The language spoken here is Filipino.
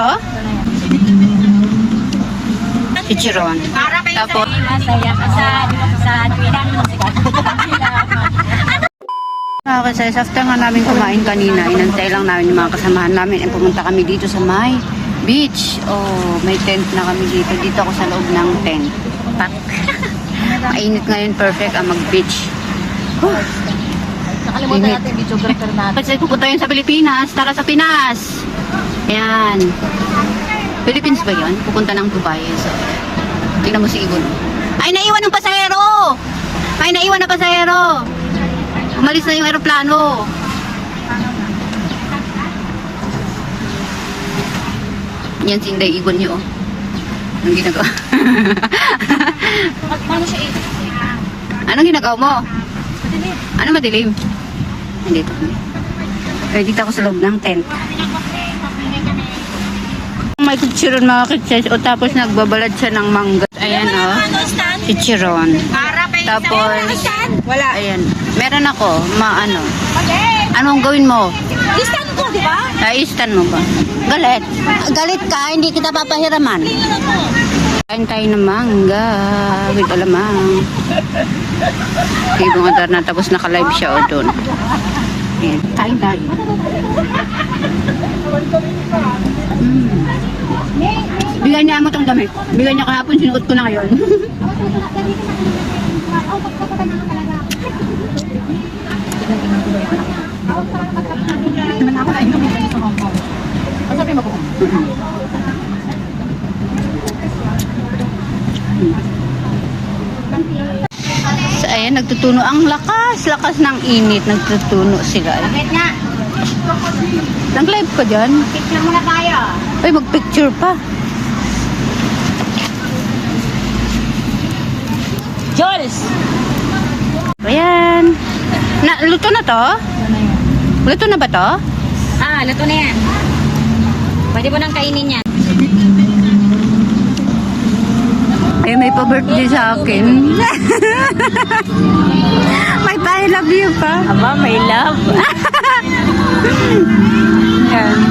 to? Chichiron. Tapos, Masaya ka sa, sa tuwirang Ah, kasi after nga namin kumain kanina, inantay lang namin yung mga kasamahan namin at pumunta kami dito sa may beach. Oh, may tent na kami dito. Dito ako sa loob ng tent. Pat. Mainit ngayon, perfect ang mag-beach. Nakalimutan natin videographer natin. Kasi pupunta yun sa Pilipinas. Tara sa Pinas. Ayan. Philippines ba yun? Pupunta ng Dubai. So, tingnan mo si Ibon. Ay, naiwan ng pasahero! Ay, naiwan na pasahero! Umalis na yung aeroplano. Yan si Inday Ibon niyo. oh. Anong ginagawa? Paano siya? Anong ginagawa mo? Ano madilim? Hindi to. Eh, dito ako sa loob ng tent. May kutsiron mga kitses. O tapos nagbabalad siya ng mangga. Ayan o. Oh. Stand? Chichiron. Tapos, Wala. ayan. Meron ako. Maano. Anong gawin mo? Stand ko, di ba? Naistan mo ba? Galit. Galit ka, hindi kita papahiraman. Kain tayo ng mangga with alamang. Ibong adar na tapos naka-live siya o doon. Ayan, kain tayo. Mm. Bigyan niya mo tong damit. Bigyan niya kahapon, sinuot ko na ngayon. So, ayan, nagtutuno. Ang lakas, lakas ng init. Nagtutuno sila. Bakit nga? Nag-live ka dyan? Picture muna tayo. Ay, mag-picture pa. Jules! Ayan. Na, luto na to? Luto na ba to? Ah, luto na yan. Pwede mo nang kainin yan. May pa-birthday sa akin. may pa I love you pa. Aba, may love. Yan.